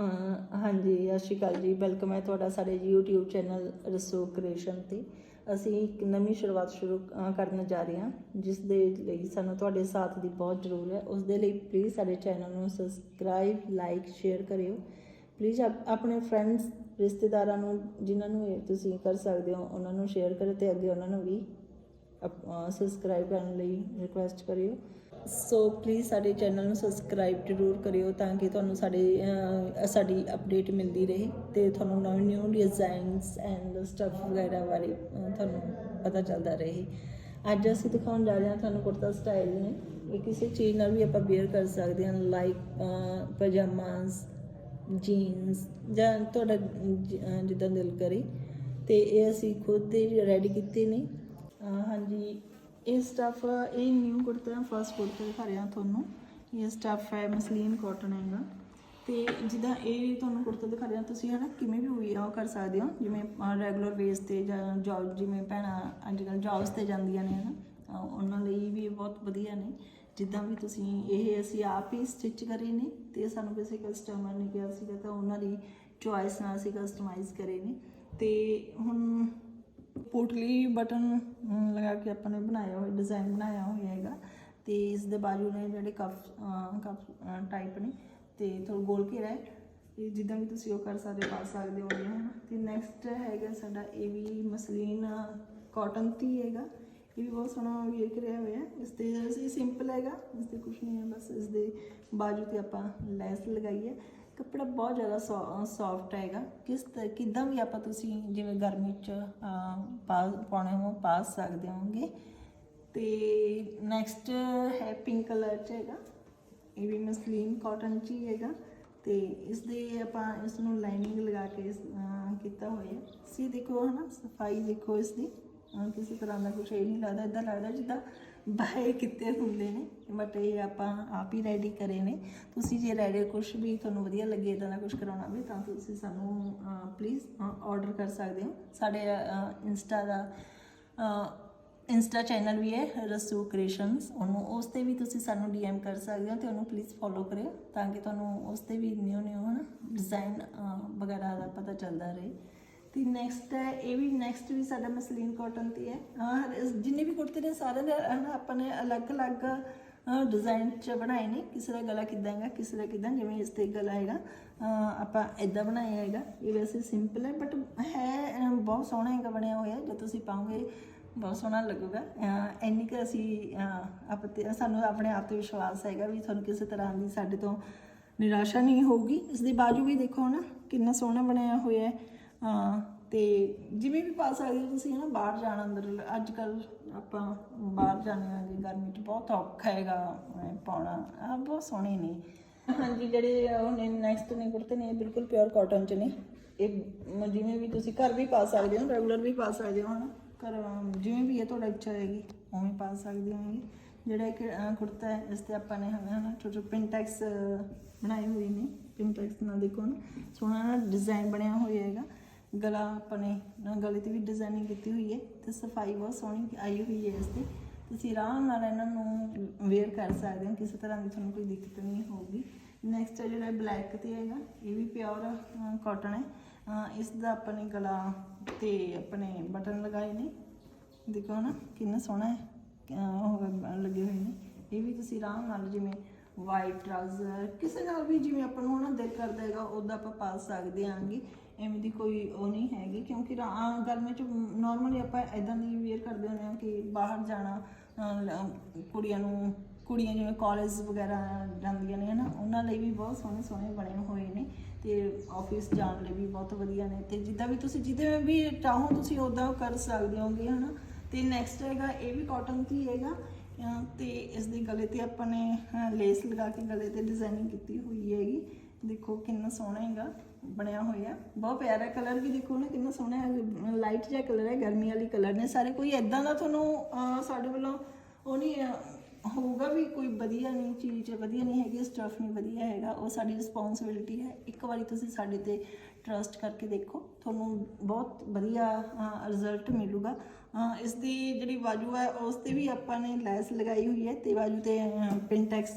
ਹਾਂਜੀ, ਸਤਿ ਸ਼੍ਰੀ ਅਕਾਲ ਜੀ। ਵੈਲਕਮ ਹੈ ਤੁਹਾਡਾ ਸਾਡੇ YouTube ਚੈਨਲ ਰਸੋ ਕ੍ਰੀਏਸ਼ਨ ਤੇ। ਅਸੀਂ ਇੱਕ ਨਵੀਂ ਸ਼ੁਰੂਆਤ ਸ਼ੁਰੂ ਕਰਨ ਜਾ ਰਹੇ ਹਾਂ, ਜਿਸ ਦੇ ਲਈ ਸਾਨੂੰ ਤੁਹਾਡੇ ਸਾਥ ਦੀ ਬਹੁਤ ਜ਼ਰੂਰ ਹੈ। ਉਸ ਦੇ ਲਈ ਪਲੀਜ਼ ਸਾਡੇ ਚੈਨਲ ਨੂੰ ਸਬਸਕ੍ਰਾਈਬ ਲਾਈਕ ਸ਼ੇਅਰ ਕਰਿਓ। ਪਲੀਜ਼ ਆਪਣੇ ਫਰੈਂਡਸ ਰਿਸ਼ਤੇਦਾਰਾਂ ਨੂੰ, ਜਿਨ੍ਹਾਂ ਨੂੰ ਤੁਸੀਂ ਕਰ ਸਕਦੇ ਹੋ, ਉਹਨਾਂ ਨੂੰ ਸ਼ੇਅਰ ਕਰੋ ਤੇ ਅੱਗੇ ਉਹਨਾਂ ਨੂੰ ਵੀ ਸਬਸਕ੍ਰਾਈਬ ਕਰਨ ਲਈ ਰਿਕੁਐਸਟ ਕਰਿਓ। ਸੋ ਪਲੀਜ਼ ਸਾਡੇ ਚੈਨਲ ਨੂੰ ਸਬਸਕ੍ਰਾਈਬ ਜ਼ਰੂਰ ਕਰਿਓ ਤਾਂ ਕਿ ਤੁਹਾਨੂੰ ਸਾਡੇ ਸਾਡੀ ਅਪਡੇਟ ਮਿਲਦੀ ਰਹੇ ਤੇ ਤੁਹਾਨੂੰ ਨਵੇਂ ਨਿਊ ਡਿਜ਼ਾਈਨਸ ਐਂਡ ਸਟੱਫ ਵਗੈਰਾ ਬਾਰੇ ਤੁਹਾਨੂੰ ਪਤਾ ਚੱਲਦਾ ਰਹੇ। ਅੱਜ ਅਸੀਂ ਦਿਖਾਉਣ ਜਾ ਰਹੇ ਹਾਂ ਤੁਹਾਨੂੰ ਕੁੜਤਾ ਸਟਾਈਲ ਨੇ। ਇਹ ਕਿਸੇ ਚੀਜ਼ ਨਾਲ ਵੀ ਆਪਾਂ ਵੇਅਰ ਕਰ ਸਕਦੇ ਹਾਂ ਲਾਈਕ ਪਜਾਮਾਸ ਜੀਨਸ ਜਾਂ ਤੁਹਾਡਾ ਜਿੱਦਾਂ ਦਿਲ ਕਰੇ। ਤੇ ਇਹ ਅਸੀਂ ਖੁਦ ਹੀ ਰੈਡੀ ਕੀਤੇ ਨੇ। ਹਾਂਜੀ, ਇਹ ਸਟਫ ਇਹ ਨਿਊ ਕੁੜਤਾ ਫਸਟ ਕੁੜਤਾ ਦਿਖਾ ਰਿਹਾ ਤੁਹਾਨੂੰ। ਇਹ ਸਟਫ ਹੈ ਮਸਲੀਨ ਕਾਟਨ ਹੈਗਾ। ਤੇ ਜਿੱਦਾਂ ਇਹ ਤੁਹਾਨੂੰ ਕੁੜਤਾ ਦਿਖਾ ਰਿਹਾ, ਤੁਸੀਂ ਹਨਾ ਕਿਵੇਂ ਵੀ ਹੋਈ ਉਹ ਕਰ ਸਕਦੇ ਹੋ। ਜਿਵੇਂ ਰੈਗੂਲਰ ਵੇਸ ਤੇ ਜਾਂ ਜੌਬ ਜਿਵੇਂ ਭੈਣਾਂ ਅੱਜ ਕੱਲ੍ਹ ਜੌਬਸ ਤੇ ਜਾਂਦੀਆਂ ਨੇ ਹਨਾ। ਅਹ ਉਹਨਾਂ ਲਈ ਵੀ ਬਹੁਤ ਵਧੀਆ ਨੇ। ਜਿੱਦਾਂ ਵੀ ਤੁਸੀਂ ਇਹ ਅਸੀਂ ਆਪ ਹੀ ਸਟਿਚ ਕਰੇ ਨੇ ਤੇ ਸਾਨੂੰ ਕਿਸੇ ਕਸਟਮਰ ਨੇ ਕਿਹਾ ਸੀਗਾ ਤਾਂ ਉਹਨਾਂ ਦੀ ਚੁਆਇਸ ਨਾਲ ਅਸੀਂ ਕਸਟਮਾਈਜ਼ ਕਰੇ ਨੇ। ਤੇ ਹੁਣ ਪੋਟਲੀ ਬਟਨ ਲਗਾ ਕੇ ਆਪਾਂ ਨੇ ਬਣਾਇਆ ਹੋਇਆ ਡਿਜ਼ਾਈਨ ਬਣਾਇਆ ਹੋਇਆ ਹੈਗਾ। ਤੇ ਇਸ ਦੇ ਬਾਜੂ ਨੇ ਜਿਹੜੇ ਕਫ ਕਫ ਟਾਈਪ ਨੇ, ਤੇ ਥੋੜਾ ਗੋਲ ਘੇਰਾ ਹੈ। ਇਹ ਜਿੱਦਾਂ ਵੀ ਤੁਸੀਂ ਉਹ ਕਰ ਸਕਦੇ, ਪਾ ਸਕਦੇ ਹੋ ਨਾ? ਤੇ ਨੈਕਸਟ ਹੈਗਾ ਸਾਡਾ ਇਹ ਵੀ ਮਸਲੀਨ ਕਾਟਨ ਤੀ ਹੈਗਾ। ਇਹ ਵੀ ਬਹੁਤ ਸੋਹਣਾ ਵੇਖ ਰਿਹਾ ਹੋਇਆ ਇਸ ਤੇ ਅਸੀਂ ਸਿੰਪਲ ਹੈਗਾ, ਇਸ ਤੇ ਕੁਝ ਨਹੀਂ ਹੈ, ਬਸ ਇਸ ਦੇ ਬਾਜੂ ਤੇ ਆਪਾਂ ਲੈਸ ਲਗਾਈ ਹੈ। ਕੱਪੜਾ ਬਹੁਤ ਜ਼ਿਆਦਾ ਸੌਫਟ ਹੈਗਾ। ਕਿਸ ਤ- ਕਿੱਦਾਂ ਵੀ ਆਪਾਂ ਤੁਸੀਂ ਜਿਵੇਂ ਗਰਮੀ ਚ ਪਾ, ਪਾਉਣੇ ਹੋ, ਪਾ ਸਕਦੇ ਹੋਗੇ ਤੇ ਨੈਕਸਟ ਹੈ ਪਿੰਕ ਕਲਰ ਚ ਹੈਗਾ। ਇਹ ਵੀ ਮਸਲੀਨ ਕਾਟਨ ਚ ਹੀ ਹੈਗਾ। ਤੇ ਇਸ ਦੇ ਆਪਾਂ ਇਸ ਨੂੰ ਲਾਈਨਿੰਗ ਲਗਾ ਕੇ ਕੀਤਾ ਹੋਇਆ। ਸੀ ਦੇਖੋ ਹਨਾ, ਸਫ਼ਾਈ ਦੇਖੋ ਇਸ ਦੀ ਕਿਸੇ ਤਰ੍ਹਾਂ ਦਾ ਕੁਝ ਇਹ ਨਹੀਂ ਲੱਗਦਾ ਇਦਾਂ ਲੱਗਦਾ ਜਿੱਦਾਂ ਬਾਏ ਕਿਤੇ ਹੁੰਦੇ ਨੇ ਬਟ ਇਹ ਆਪਾਂ ਆਪ ਹੀ ਰੈਡੀ ਕਰੇ ਨੇ। ਤੁਸੀਂ ਜੇ ਰੈਡੀ ਕੁਝ ਵੀ ਤੁਹਾਨੂੰ ਵਧੀਆ ਲੱਗੇ ਇਦਾਂ ਦਾ ਕੁਝ ਕਰਾਉਣਾ ਵੀ ਤਾਂ ਤੁਸੀਂ ਸਾਨੂੰ ਪਲੀਜ਼ ਆਰਡਰ ਕਰ ਸਕਦੇ ਹੋ। ਸਾਡੇ ਇੰਸਟਾ ਦਾ ਇੰਸਟਾ ਚੈਨਲ ਵੀ ਹੈ, ਰਸੂ ਕ੍ਰੀਏਸ਼ਨਸ ਉਹਨੂੰ, ਉਸ ਤੇ ਵੀ ਤੁਸੀਂ ਸਾਨੂੰ ਡੀਐਮ ਕਰ ਸਕਦੇ ਹੋ ਤੇ ਉਹਨੂੰ ਪਲੀਜ਼ ਫੋਲੋ ਕਰਿਓ, ਤਾਂ ਕਿ ਤੁਹਾਨੂੰ ਉਸ ਤੇ ਵੀ ਨਿਊ ਨਿਊ ਹਨਾ ਡਿਜ਼ਾਈਨ ਵਗੈਰਾ ਦਾ ਪਤਾ ਚੱਲਦਾ ਰਹੇ। ਤੇ ਨੈਕਸਟ ਹੈ ਇਹ ਵੀ ਨੈਕਸਟ ਵੀ ਸਾਡਾ ਮਸਲੀਨ ਕਾਟਨ ਤੇ ਹੈ। ਜਿੰਨੇ ਵੀ ਕੁੜਤੇ ਨੇ ਸਾਰੇ ਦੇ, ਹਨਾ, ਆਪਾਂ ਨੇ ਅਲੱਗ-ਅਲੱਗ ਡਿਜ਼ਾਈਨ ਚ ਬਣਾਏ ਨੇ। ਕਿਸੇ ਦਾ ਗਲਾ ਕਿਦਾਂ ਹੈਗਾ, ਕਿਸੇ ਦਾ ਕਿਦਾਂ, ਜਿਵੇਂ ਇਸ ਤੇ ਗਲਾ ਹੈਗਾ ਆਪਾਂ ਇਦਾਂ ਬਣਾਇਆ ਹੈਗਾ। ਇਹ ਵੈਸੇ ਸਿੰਪਲ ਹੈ ਬਟ ਹੈ ਬਹੁਤ ਸੋਹਣਾ ਹੈਗਾ, ਬਣਿਆ ਹੋਇਆ। ਜੇ ਤੁਸੀਂ ਪਾਓਗੇ, ਬਹੁਤ ਸੋਹਣਾ ਲੱਗੂਗਾ। ਇੰਨੀ ਕਿ ਅਸੀਂ ਆਪ ਤੇ, ਸਾਨੂੰ ਆਪਣੇ ਆਪ ਤੇ ਵਿਸ਼ਵਾਸ ਹੈਗਾ ਵੀ ਤੁਹਾਨੂੰ ਕਿਸੇ ਤਰ੍ਹਾਂ ਦੀ ਸਾਡੇ ਤੋਂ ਨਿਰਾਸ਼ਾ ਨਹੀਂ ਹੋਊਗੀ। ਇਸ ਦੀ ਬਾਜੂ ਵੀ ਦੇਖੋ ਨਾ ਕਿੰਨਾ ਸੋਹਣਾ ਬਣਿਆ ਹੋਇਆ ਹੈ। ਅਹ ਤੇ ਜਿਵੇਂ ਵੀ ਪਾ ਸਕਦੇ ਹੋ ਤੁਸੀਂ ਨਾ ਬਾਹਰ ਜਾਣਾ ਅੰਦਰ ਅੱਜ ਕੱਲ ਆਪਾਂ ਬਾਹਰ ਜਾਂਦੇ ਆਂਗੇ ਗਰਮੀ 'ਚ ਬਹੁਤ ਔਖਾ ਹੈਗਾ ਪਾਉਣਾ ਆ ਬਹੁਤ ਸੋਹਣੇ ਨੇ। ਹਾਂਜੀ ਜਿਹੜੇ ਉਹ ਨੇ ਨੈਕਸਟ ਨੇ ਕੁੜਤੇ ਨੇ ਇਹ ਬਿਲਕੁਲ ਪਿਓਰ ਕਾਟਨ 'ਚ ਨੇ। ਇਹ ਜਿਵੇਂ ਵੀ ਤੁਸੀਂ ਘਰ ਵੀ ਪਾ ਸਕਦੇ ਹੋ ਰੈਗੂਲਰ ਵੀ ਪਾ ਸਕਦੇ ਹੋ ਹਨਾ। ਘਰ ਜਿਵੇਂ ਵੀ ਹੈ ਤੁਹਾਡਾ ਇੱਛਾ ਹੋਏਗੀ ਉਵੇਂ ਪਾ ਸਕਦੇ ਹੋਗੇ। ਜਿਹੜਾ ਇੱਕ ਕੁੜਤਾ ਹੈ ਇਸ ਤੇ ਆਪਾਂ ਨੇ ਹਨਾ ਹਨਾ ਛੋਟੇ ਪਿੰਟੈਕਸ ਬਣਾਏ ਹੋਏ ਨੇ। ਪਿੰਟੈਕਸ ਨਾਲ ਦੇਖੋ ਨਾ ਸੋਹਣਾ ਡਿਜ਼ਾਈਨ ਬਣਿਆ ਹੋਇਆ ਹੈਗਾ। ਗਲਾ ਆਪਣੇ ਗਲੇ ਤੇ ਵੀ ਡਿਜ਼ਾਈਨਿੰਗ ਕੀਤੀ ਹੋਈ ਹੈ ਤੇ ਸਫ਼ਾਈ ਬਹੁਤ ਸੋਹਣੀ ਆਈ ਹੋਈ ਹੈ ਇਸ ਤੇ। ਤੁਸੀਂ ਆਰਾਮ ਨਾਲ ਇਹਨਾਂ ਨੂੰ ਵੇਅਰ ਕਰ ਸਕਦੇ ਹੋ, ਕਿਸੇ ਤਰ੍ਹਾਂ ਦੀ ਤੁਹਾਨੂੰ ਕੋਈ ਦਿੱਕਤ ਨਹੀਂ ਹੋਊਗੀ। ਨੈਕਸਟ ਜਿਹੜਾ ਬਲੈਕ ਤੇ ਹੈਗਾ, ਇਹ ਵੀ ਪਿਓਰ ਕਾਟਨ ਹੈ। ਇਸ ਦਾ ਆਪਾਂ ਨੇ ਗਲਾ ਤੇ ਆਪਣੇ ਬਟਨ ਲਗਾਏ ਨੇ। ਦੇਖੋ ਨਾ, ਕਿੰਨਾ ਸੋਹਣਾ ਹੈ। ਉਹ ਲੱਗੇ ਹੋਏ ਨੇ। ਇਹ ਵੀ ਤੁਸੀਂ ਆਰਾਮ ਨਾਲ ਜਿਵੇਂ ਵਾਈਟ ਟਰਾਊਜ਼ਰ ਕਿਸੇ ਨਾਲ ਵੀ ਜਿਵੇਂ ਆਪਾਂ ਨੂੰ ਨਾ ਦਿਲ ਕਰਦਾ ਹੈਗਾ, ਉਹਦਾ ਆਪਾਂ ਪਾ ਸਕਦੇ ਆਂਗੇ। ਐਵੇਂ ਦੀ ਕੋਈ ਉਹ ਨਹੀਂ ਹੈਗੀ ਕਿਉਂਕਿ ਰਾ- ਗਰਮੀ ਚ ਨਾਰਮਲੀ ਆਪਾਂ ਇਦਾਂ ਦੀ ਵੇਅਰ ਕਰਦੇ ਹੁੰਦੇ ਹਾਂ ਕਿ ਬਾਹਰ ਜਾਣਾ ਅਹ, ਲ- ਕੁੜੀਆਂ ਨੂੰ ਕੁੜੀਆਂ ਜਿਵੇਂ ਕਾਲਜ ਵਗੈਰਾ ਜਾਂਦੀਆਂ ਨੇ ਹਨਾ ਉਹਨਾਂ ਲਈ ਵੀ ਬਹੁਤ ਸੋਹਣੇ ਸੋਹਣੇ ਬਣੇ ਹੋਏ ਨੇ ਤੇ ਆਫਿਸ ਜਾਣ ਲਈ ਵੀ ਬਹੁਤ ਵਧੀਆ ਨੇ ਤੇ ਜਿੱਦਾਂ ਵੀ ਤੁਸੀਂ ਜਿੱਦਾਂ ਵੀ ਚਾਹੋ ਤੁਸੀਂ ਉਦਾਂ ਕਰ ਸਕਦੇ ਹੋਗੇ ਹਨਾ। ਤੇ ਨੈਕਸਟ ਹੈਗਾ ਇਹ ਵੀ ਕਾਟਨ ਕੀ ਹੈਗਾ ਅਹ ਤੇ ਇਸ ਦੇ ਗਲੇ ਤੇ ਆਪਾਂ ਨੇ ਲੇਸ ਲਗਾ ਕੇ ਗਲੇ ਤੇ ਡਿਜ਼ਾਈਨਿੰਗ ਕੀਤੀ ਹੋਈ ਹੈਗੀ। ਦੇਖੋ ਕਿੰਨਾ ਸੋਹਣਾ ਹੈਗਾ, ਬਣਿਆ ਹੋਇਆ। ਬਹੁਤ ਪਿਆਰਾ ਕਲਰ ਵੀ ਦੇਖੋ ਨਾ, ਕਿੰਨਾ ਸੋਹਣਾ ਹੈ। ਲਾਈਟ ਜਿਹਾ ਕਲਰ ਹੈ, ਗਰਮੀ ਵਾਲੀ ਕਲਰ ਨੇ ਸਾਰੇ। ਕੋਈ ਐਦਾਂ ਦਾ ਤੁਹਾਨੂੰ ਸਾਡੇ ਵੱਲੋਂ ਉਹ ਨਹੀਂ ਹੋਊਗਾ ਵੀ ਕੋਈ ਵਧੀਆ ਨਹੀਂ ਚੀਜ਼, ਵਧੀਆ ਨਹੀਂ ਹੈਗੀ ਸਟਫ ਨਹੀਂ ਵਧੀਆ ਹੈਗਾ। ਉਹ ਸਾਡੀ ਰਿਸਪੌਂਸਿਬਿਲਟੀ ਹੈ। ਇੱਕ ਵਾਰੀ ਤੁਸੀਂ ਸਾਡੇ ਤੇ ਟਰਸਟ ਕਰਕੇ ਦੇਖੋ। ਤੁਹਾਨੂੰ ਬਹੁਤ ਵਧੀਆ ਰਿਜ਼ਲਟ ਮਿਲੂਗਾ। ਇਸ ਦੀ ਜਿਹੜੀ ਬਾਜੂ ਹੈ, ਉਸ ਤੇ ਵੀ ਆਪਾਂ ਨੇ ਲੈਸ ਲਗਾਈ ਹੋਈ ਹੈ ਤੇ ਬਾਜੂ ਤੇ ਪਿੰਟੈਕਸ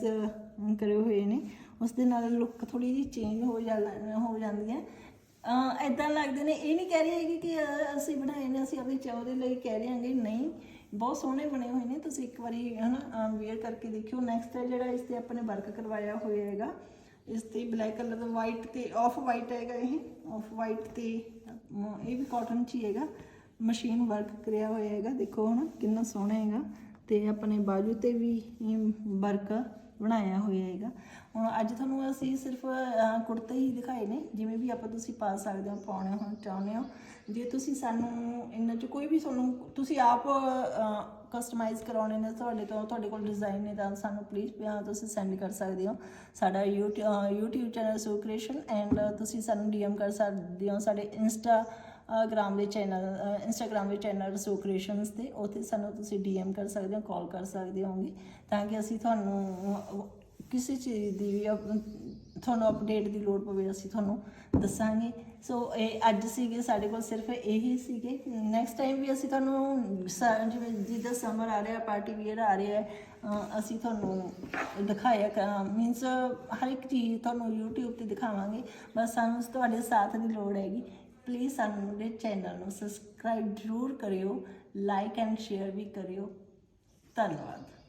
ਕਰੇ ਹੋਏ ਨੇ। ਉਸ ਦੇ ਨਾਲ ਲੁੱਕ ਥੋੜੀ ਜਿਹੀ ਚੇਂਜ ਹੋ ਜਾਂਦਾ, ਹੋ ਜਾਂਦੀ ਹੈ। ਐਦਾਂ ਲੱਗਦੇ ਨੇ, ਇਹ ਨਹੀਂ ਕਹਿ ਰਹੀ ਹੈਗੀ ਕਿ ਅਸੀਂ ਬਣਾਏ ਨੇ, ਅਸੀਂ ਆਪਣੀ ਚਾਹ ਦੇ ਲਈ ਕਹਿ ਰਹੇ ਹਾਂਗੇ, ਨਹੀਂ। ਬਹੁਤ ਸੋਹਣੇ ਬਣੇ ਹੋਏ ਨੇ, ਤੁਸੀਂ ਇੱਕ ਵਾਰੀ ਹਨਾ ਵੇਅਰ ਕਰਕੇ ਦੇਖਿਓ। ਨੈਕਸਟ ਹੈ ਜਿਹੜਾ ਇਸ ਤੇ ਆਪਣੇ ਵਰਕ ਕਰਵਾਇਆ ਹੋਇਆ ਹੈਗਾ, ਇਸ ਤੇ ਬਲੈਕ ਕਲਰ ਦਾ ਵਾਈਟ ਤੇ ਆਫ ਵਾਈਟ ਹੈਗਾ ਇਹ ਆਫ ਵਾਈਟ ਤੇ ਇਹ ਵੀ ਕਾਟਨ ਚ ਹੀ ਹੈਗਾ। ਮਸ਼ੀਨ ਵਰਕ ਕਰਿਆ ਹੋਇਆ ਹੈਗਾ, ਦੇਖੋ ਹਨਾ, ਕਿੰਨਾ ਸੋਹਣਾ ਹੈਗਾ। ਤੇ ਆਪਣੇ ਬਾਜੂ ਤੇ ਵੀ ਵਰਕ ਬਣਾਇਆ ਹੋਇਆ ਹੈਗਾ। ਹੁਣ ਅੱਜ ਤੁਹਾਨੂੰ ਅਸੀਂ ਸਿਰਫ ਕੁੜਤੇ ਹੀ ਦਿਖਾਏ ਨੇ, ਜਿਵੇਂ ਵੀ ਆਪਾਂ ਤੁਸੀਂ ਪਾ ਸਕਦੇ ਹੋ, ਪਾਉਣੇ ਹੋਣ ਚਾਹੁੰਦੇ ਹੋ। ਜੇ ਤੁਸੀਂ ਸਾਨੂੰ ਇਹਨਾਂ ਚ ਕੋਈ ਵੀ ਤੁਹਾਨੂੰ, ਤੁਸੀਂ ਆਪ ਕਸਟਮਾਈਜ਼ ਕਰਾਉਣੇ ਨੇ ਤੁਹਾਡੇ ਤੋਂ, ਤੁਹਾਡੇ ਕੋਲ ਡਿਜ਼ਾਈਨ ਨੇ, ਤਾਂ ਸਾਨੂੰ ਪਲੀਜ਼ ਤੁਸੀਂ ਸੈਂਡ ਕਰ ਸਕਦੇ ਹੋ। ਸਾਡਾ YouTube YouTube channel so creation and ਤੁਸੀਂ ਸਾਨੂੰ DM ਕਰ ਸਕਦੇ ਹੋ, ਸਾਡੇ ਇੰਸਟਾ ਗ੍ਰਾਮ ਦੇ ਚੈਨਲ ਇੰਸਟਾਗ੍ਰਾਮ ਦੇ ਚੈਨਲ ਸੋ ਕ੍ਰੀਏਸ਼ਨਸ ਤੇ, ਉੱਥੇ ਸਾਨੂੰ ਤੁਸੀਂ ਡੀਐਮ ਕਰ ਸਕਦੇ ਹੋ, ਕਾਲ ਕਰ ਸਕਦੇ ਹੋਗੇ ਤਾਂ ਕਿ ਅਸੀਂ ਤੁਹਾਨੂੰ ਕਿਸੇ ਚੀਜ਼ ਦੀ ਵੀ ਅਪ- ਤੁਹਾਨੂੰ ਅਪਡੇਟ ਦੀ ਲੋੜ ਪਵੇ, ਅਸੀਂ ਤੁਹਾਨੂੰ ਦੱਸਾਂਗੇ। ਸੋ, ਇਹ ਅੱਜ ਸੀਗੇ ਸਾਡੇ ਕੋਲ ਸਿਰਫ ਇਹੀ ਸੀਗੇ। ਨੈਕਸਟ ਟਾਈਮ ਵੀ ਅਸੀਂ ਤੁਹਾਨੂੰ ਜਿਵੇਂ ਜਿੱਦਾਂ ਸਮਰ ਆ ਰਿਹਾ ਪਾਰਟੀ ਵੀਅਰ ਆ ਰਿਹਾ ਅਸੀਂ ਤੁਹਾਨੂੰ ਦਿਖਾਇਆ ਮੀਨਸ ਹਰ ਇੱਕ ਚੀਜ਼ ਤੁਹਾਨੂੰ YouTube ਤੇ ਦਿਖਾਵਾਂਗੇ। ਬਸ ਸਾਨੂੰ ਤੁਹਾਡੇ ਸਾਥ ਦੀ ਲੋੜ ਹੈਗੀ। ਪਲੀਜ਼ ਸਾਨੂੰ ਮੇਰੇ ਚੈਨਲ ਨੂੰ ਸਬਸਕ੍ਰਾਈਬ ਜ਼ਰੂਰ ਕਰਿਓ ਲਾਈਕ ਐਂਡ ਸ਼ੇਅਰ ਵੀ ਕਰਿਓ। ਧੰਨਵਾਦ।